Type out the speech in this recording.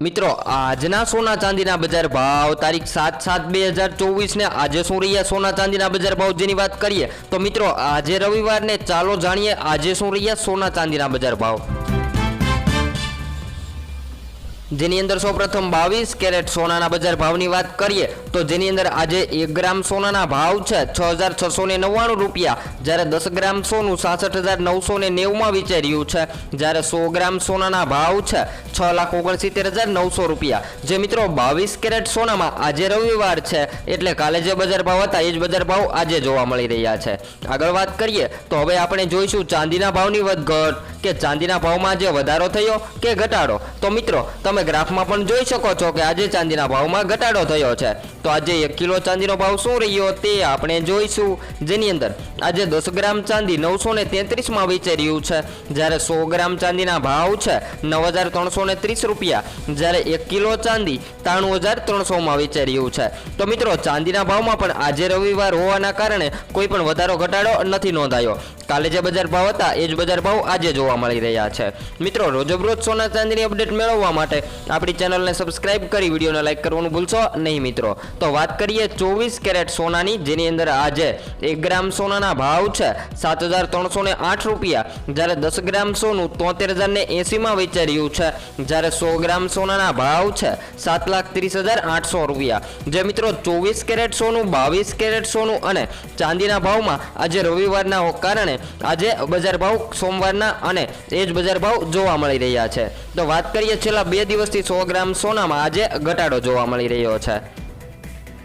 મિત્રો, આજના સોના ચાંદીના બજાર ભાવ તારીખ સાત સાત બે હજાર ચોવીસને આજે શું રહ્યા સોના ચાંદીના બજાર ભાવ જેની વાત કરીએ, તો મિત્રો, આજે રવિવારને ચાલો જાણીએ આજે શું રહ્યા સોના ચાંદીના બજાર ભાવ. જેની અંદર સૌપ્રથમ બાવીસ કેરેટ સોનાના બજાર ભાવની વાત કરીએ, તો જેની અંદર આજે એક ગ્રામ સોનાના ભાવ છે છ હજાર છસો ને નવ્વાણું રૂપિયા, જ્યારે દસ ગ્રામ સોનું સાસઠ હજાર નવસો ને નેવુંમાં વિચાર્યું છે, જ્યારે સો ગ્રામ સોનાના ભાવ છે છ લાખ ઓગણસિત્તેર હજાર નવસો રૂપિયા. જે મિત્રો બાવીસ કેરેટ સોનામાં આજે રવિવાર છે, એટલે કાલે જે બજાર ભાવ હતા, એ જ બજાર ભાવ આજે જોવા મળી રહ્યા છે. આગળ વાત કરીએ, તો હવે આપણે જોઈશું ચાંદીના ભાવની વધઘટ, કે ચાંદીના ભાવમાં જે વધારો થયો, કે ઘટાડો? તો મિત્રો, તમે ગ્રાફમાં પણ જોઈ શકો છો કે આજે ચાંદીના ભાવમાં ઘટાડો થયો છે. તો આજે એક કિલો ચાંદીનો ભાવ શું રહ્યો તે આપણે જોઈશું. જેની અંદર આજે દસ ગ્રામ ચાંદી નવસો ને તેત્રીસમાં વેચાઈ રહ્યું છે. જ્યારે સો ગ્રામ ચાંદીના ભાવ છે નવ હજાર ત્રણસો ને ત્રીસ રૂપિયા. જ્યારે એક કિલો ચાંદી ત્રાણું હજાર ત્રણસોમાં વેચાઈ રહ્યું છે. તો મિત્રો, ચાંદીના ભાવમાં પણ આજે રવિવાર હોવાના કારણે કોઈ પણ વધારો, ઘટાડો નથી નોંધાયો. કાલે જે બજાર ભાવ હતા, એ જ બજાર ભાવ આજે જોવા મળી રહ્યા છે. મિત્રો રોજબરોજ સોના ચાંદીની અપડેટ મેળવવા માટે આપણી ચેનલને સબસ્ક્રાઇબ કરી વિડીયોને લાઇક કરવાનું ભૂલશો નહીં મિત્રો. તો વાત કરીએ ચોવીસ કેરેટ સોનાની, જેની અંદર આજે એક ગ્રામ સોનાના ભાવ છે સાત હજાર ત્રણસો ને આઠ રૂપિયા. જ્યારે દસ ગ્રામ સોનું તોતેર હજાર ને એંસીમાં વેચાઈ રહ્યું છે, જ્યારે સો ગ્રામ સોનાના ભાવ છે સાત લાખ ત્રીસ હજાર આઠસો રૂપિયા. જે મિત્રો ચોવીસ કેરેટ સોનું, બાવીસ કેરેટ સોનું અને ચાંદીના ભાવમાં આજે રવિવારના કારણે આજે બજાર ભાવ સોમવારના અને એ જ બજાર ભાવ જોવા મળી રહ્યા છે. તો વાત કરીએ છેલ્લા બે દિવસથી સો ગ્રામ સોનામાં આજે ઘટાડો જોવા મળી રહ્યો છે.